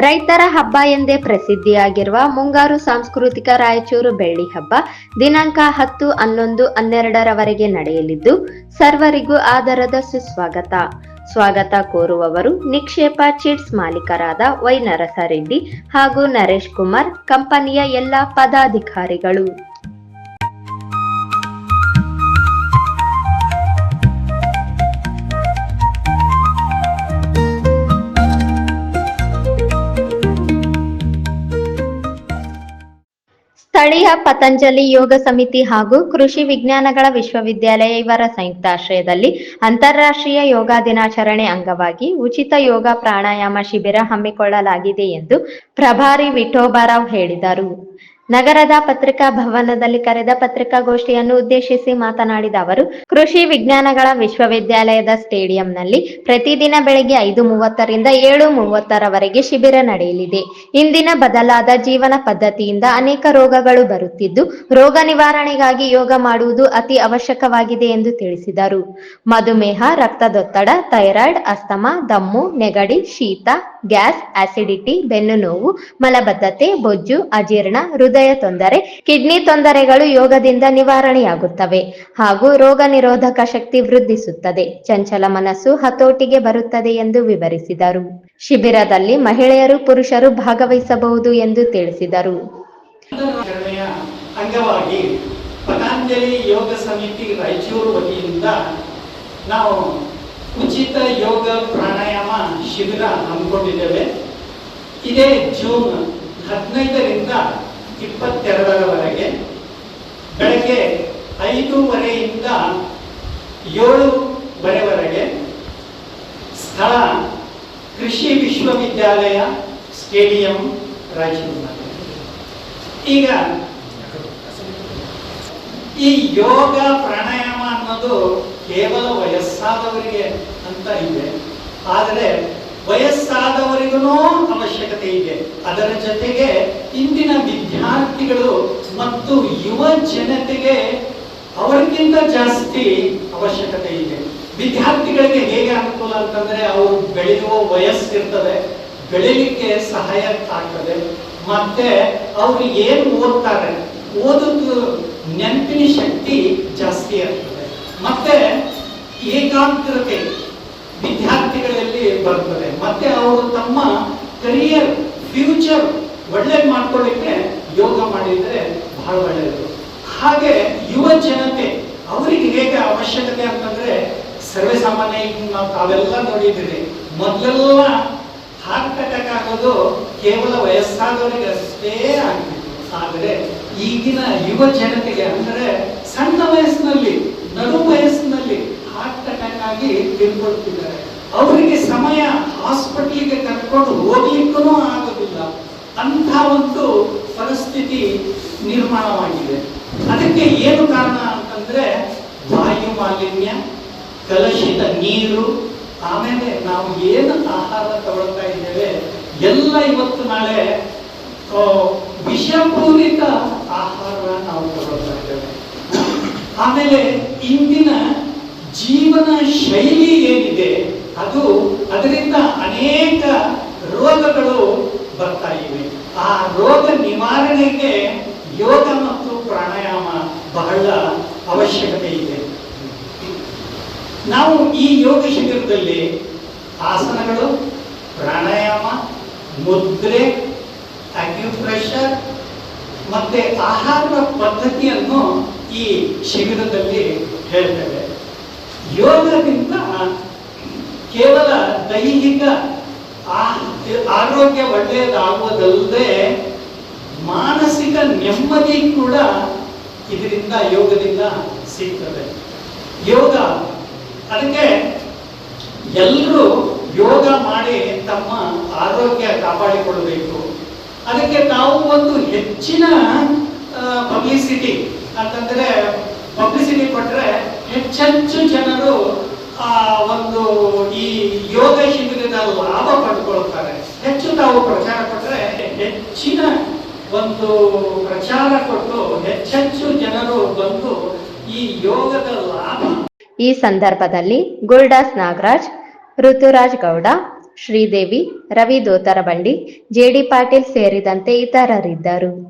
ರೈತರ ಹಬ್ಬ ಎಂದೇ ಪ್ರಸಿದ್ಧಿಯಾಗಿರುವ ಮುಂಗಾರು ಸಾಂಸ್ಕೃತಿಕ ರಾಯಚೂರು ಬೆಳ್ಳಿ ಹಬ್ಬ ದಿನಾಂಕ ಹತ್ತು ಹನ್ನೊಂದು ಹನ್ನೆರಡರವರೆಗೆ ನಡೆಯಲಿದ್ದು, ಸರ್ವರಿಗೂ ಆದರದ ಸುಸ್ವಾಗತ. ಸ್ವಾಗತ ಕೋರುವವರು ನಿಕ್ಷೇಪ ಚಿಟ್ಸ್ ಮಾಲೀಕರಾದ ವೈ ನರಸರೆಡ್ಡಿ ಹಾಗೂ ನರೇಶ್ ಕುಮಾರ್, ಕಂಪನಿಯ ಎಲ್ಲ ಪದಾಧಿಕಾರಿಗಳು. ಸ್ಥಳೀಯ ಪತಂಜಲಿ ಯೋಗ ಸಮಿತಿ ಹಾಗೂ ಕೃಷಿ ವಿಜ್ಞಾನಗಳ ವಿಶ್ವವಿದ್ಯಾಲಯ ಇವರ ಸಂಯುಕ್ತಾಶ್ರಯದಲ್ಲಿ ಅಂತಾರಾಷ್ಟ್ರೀಯ ಯೋಗ ದಿನಾಚರಣೆ ಅಂಗವಾಗಿ ಉಚಿತ ಯೋಗ ಪ್ರಾಣಾಯಾಮ ಶಿಬಿರ ಹಮ್ಮಿಕೊಳ್ಳಲಾಗಿದೆ ಎಂದು ಪ್ರಭಾರಿ ವಿಠೋಬಾರಾವ್ ಹೇಳಿದರು. ನಗರದ ಪತ್ರಿಕಾ ಭವನದಲ್ಲಿ ಕರೆದ ಪತ್ರಿಕಾಗೋಷ್ಠಿಯನ್ನು ಉದ್ದೇಶಿಸಿ ಮಾತನಾಡಿದ ಅವರು, ಕೃಷಿ ವಿಜ್ಞಾನಗಳ ವಿಶ್ವವಿದ್ಯಾಲಯದ ಸ್ಟೇಡಿಯಂನಲ್ಲಿ ಪ್ರತಿದಿನ ಬೆಳಗ್ಗೆ ಐದು ಮೂವತ್ತರಿಂದ ಏಳು ಮೂವತ್ತರವರೆಗೆ ಶಿಬಿರ ನಡೆಯಲಿದೆ. ಇಂದಿನ ಬದಲಾದ ಜೀವನ ಪದ್ಧತಿಯಿಂದ ಅನೇಕ ರೋಗಗಳು ಬರುತ್ತಿದ್ದು, ರೋಗ ನಿವಾರಣೆಗಾಗಿ ಯೋಗ ಮಾಡುವುದು ಅತಿ ಅವಶ್ಯಕವಾಗಿದೆ ಎಂದು ತಿಳಿಸಿದರು. ಮಧುಮೇಹ, ರಕ್ತದೊತ್ತಡ, ಥೈರಾಯ್ಡ್, ಅಸ್ತಮಾ, ದಮ್ಮು, ನೆಗಡಿ, ಶೀತ, ಗ್ಯಾಸ್, ಆಸಿಡಿಟಿ ಬೆನ್ನು ನೋವು ಮಲಬದ್ಧತೆ, ಬೊಜ್ಜು, ಅಜೀರ್ಣ, ಹೃದಯ ತೊಂದರೆ, ಕಿಡ್ನಿ ತೊಂದರೆಗಳು ಯೋಗದಿಂದ ನಿವಾರಣೆಯಾಗುತ್ತವೆ ಹಾಗೂ ರೋಗ ನಿರೋಧಕ ಶಕ್ತಿ ವೃದ್ಧಿಸುತ್ತದೆ. ಚಂಚಲ ಮನಸ್ಸು ಹತೋಟಿಗೆ ಬರುತ್ತದೆ ಎಂದು ವಿವರಿಸಿದರು. ಶಿಬಿರದಲ್ಲಿ ಮಹಿಳೆಯರು ಪುರುಷರು ಭಾಗವಹಿಸಬಹುದು ಎಂದು ತಿಳಿಸಿದರು. ಅಂಗವಾಗಿ ಪತಂಜಲಿ ಯೋಗ ಸಮಿತಿ ರಾಯಚೂರು ವತಿಯಿಂದ ನಾವು ಉಚಿತ ಯೋಗ ಪ್ರಾಣಾಯಾಮ ಶಿಬಿರ ಹಮ್ಮಿಕೊಂಡಿದ್ದೇವೆ. ಇದೇ ಜೂನ್ ಹದಿನೈದರಿಂದ ಇಪ್ಪತ್ತೆರಡರವರೆಗೆ ಬೆಳಗ್ಗೆ ಐದೂವರೆಯಿಂದ ಏಳುವರೆವರೆಗೆ ಸ್ಥಳ ಕೃಷಿ ವಿಶ್ವವಿದ್ಯಾಲಯ ಸ್ಟೇಡಿಯಂ ರಾಯಚೂರಿನಲ್ಲಿ. ಈಗ ಈ ಯೋಗ ಪ್ರಾಣಾಯಾಮ ಅನ್ನೋದು ಕೇವಲ ವಯಸ್ಸಾದವರಿಗೆ ಅಂತ ಇದೆ ಆದರೆ ವಯಸ್ಸಾದವರಿಗೂ ಅವಶ್ಯಕತೆ ಇದೆ. ಅದರ ಜೊತೆಗೆ ಇಂದಿನ ವಿದ್ಯಾರ್ಥಿಗಳು ಮತ್ತು ಯುವ ಜನತೆಗೆ ಅವರಿಗಿಂತ ಜಾಸ್ತಿ ಅವಶ್ಯಕತೆ ಇದೆ. ವಿದ್ಯಾರ್ಥಿಗಳಿಗೆ ಹೇಗೆ ಅನುಕೂಲ ಅಂತಂದ್ರೆ ಅವರು ಬೆಳೆಯುವ ವಯಸ್ಸಿರ್ತದೆ, ಬೆಳಿಲಿಕ್ಕೆ ಸಹಾಯ ಆಗ್ತದೆ, ಮತ್ತೆ ಅವರು ಏನು ಓದ್ತಾರೆ, ಓದೋದು ನೆನಪಿನ ಶಕ್ತಿ ಜಾಸ್ತಿ ಆಗ್ತದೆ. ಮತ್ತೆ ಏಕಾಗ್ರತೆ ವಿದ್ಯಾರ್ಥಿಗಳಲ್ಲಿ ಬರ್ತದೆ. ಮತ್ತೆ ಅವರು ತಮ್ಮ ಕರಿಯರ್ ಫ್ಯೂಚರ್ ಒಳ್ಳೇದು ಮಾಡ್ಕೊಳ್ಳಿಕ್ಕೆ ಯೋಗ ಮಾಡಿದ್ರೆ ಬಹಳ ಒಳ್ಳೆಯದು ಹಾಗೆ ಯುವ ಜನತೆ, ಅವರಿಗೆ ಹೇಗೆ ಅವಶ್ಯಕತೆ ಅಂತಂದ್ರೆ ಸರ್ವೇ ಸಾಮಾನ್ಯ ನಾವು ತಾವೆಲ್ಲ ನೋಡಿದ್ದೀರಿ. ಮೊದಲೆಲ್ಲ ಹಾರ್ಟ್ ಅಟ್ಯಾಕ್ ಆಗೋದು ಕೇವಲ ವಯಸ್ಸಾದವರಿಗೆ ಅಷ್ಟೇ ಆಗಿದೆ ಆದರೆ ಈಗಿನ ಯುವ ಜನತೆಗೆ ಅಂದರೆ ಸಣ್ಣ ವಯಸ್ಸಿನಲ್ಲಿ ನಡು ಅಟ್ಯಾಕ್ ಆಗಿ ತಿಳ್ಕೊಳ್ತಿದ್ದಾರೆ ಅವರಿಗೆ ಸಮಯ ಹಾಸ್ಪಿಟ್ಲಿಗೆ ಕರ್ಕೊಂಡು ಹೋಗ್ಲಿಕ್ಕೂ ಆಗೋದಿಲ್ಲ. ಅಂತ ಒಂದು ಪರಿಸ್ಥಿತಿ ನಿರ್ಮಾಣವಾಗಿದೆ. ಅದಕ್ಕೆ ಏನು ಕಾರಣ ಅಂತಂದ್ರೆ ವಾಯು ಮಾಲಿನ್ಯ, ಕಲುಷಿತ ನೀರು, ಆಮೇಲೆ ನಾವು ಏನು ಆಹಾರ ತಗೊಳ್ತಾ ಇದ್ದೇವೆ, ಎಲ್ಲ ಇವತ್ತು ನಾಳೆ ವಿಷಪೂರಿತ ಆಹಾರ ನಾವು ತಗೊಳ್ತಾ ಇದ್ದೇವೆ. ಆಮೇಲೆ ಇಂದಿನ ಜೀವನ ಶೈಲಿ ಏನಿದೆ, ಅದು ಅದರಿಂದ ಅನೇಕ ರೋಗಗಳು ಬರ್ತಾ ಇವೆ. ಆ ರೋಗ ನಿವಾರಣೆಗೆ ಯೋಗ ಮತ್ತು ಪ್ರಾಣಾಯಾಮ ಬಹಳ ಅವಶ್ಯಕತೆ ಇದೆ. ನಾವು ಈ ಯೋಗ ಶಿಬಿರದಲ್ಲಿ ಆಸನಗಳು, ಪ್ರಾಣಾಯಾಮ, ಮುದ್ರೆ ಅಕ್ಯುಪ್ರೆಷರ್ ಮತ್ತೆ ಆಹಾರ ಪದ್ಧತಿಯನ್ನು ಈ ಶಿಬಿರದಲ್ಲಿ ಹೇಳ್ತೇವೆ. ಯೋಗದಿಂದ ಕೇವಲ ದೈಹಿಕ ಆರೋಗ್ಯ ಒಳ್ಳೆಯದಾಗುವುದಲ್ಲದೆ ಮಾನಸಿಕ ನೆಮ್ಮದಿ ಕೂಡ ಇದರಿಂದ ಯೋಗದಿಂದ ಸಿಗ್ತದೆ. ಯೋಗ, ಅದಕ್ಕೆ ಎಲ್ಲರೂ ಯೋಗ ಮಾಡಿ ತಮ್ಮ ಆರೋಗ್ಯ ಕಾಪಾಡಿಕೊಳ್ಳಬೇಕು ಅದಕ್ಕೆ ನಾವು ಒಂದು ಹೆಚ್ಚಿನ ಪಬ್ಲಿಸಿಟಿ ಅಂತಂದ್ರೆ ಪಬ್ಲಿಸಿಟಿ ಕೊಟ್ರೆ ಹೆಚ್ಚೆಚ್ಚು ಜನರು, ಆ, ಒಂದು ಈ ಯೋಗ ಶಿಬಿರದ ಲಾಭ ಪಡ್ಕೊಳ್ತಾರೆ. ಹೆಚ್ಚು ತಾವು ಪ್ರಚಾರ ಕೊಟ್ಟರೆ ಹೆಚ್ಚಿನ ಒಂದು ಪ್ರಚಾರ ಕೊಟ್ಟು ಹೆಚ್ಚೆಚ್ಚು ಜನರು ಬಂದು ಈ ಯೋಗದ ಲಾಭ ಈ ಸಂದರ್ಭದಲ್ಲಿ ಗುರುಡಾಸ್ ನಾಗರಾಜ್, ಋತುರಾಜ್ ಗೌಡ, ಶ್ರೀದೇವಿ, ರವಿ ದೋತರಬಂಡಿ ಜೆಡಿ ಪಾಟೀಲ್ ಸೇರಿದಂತೆ ಇತರರಿದ್ದರು.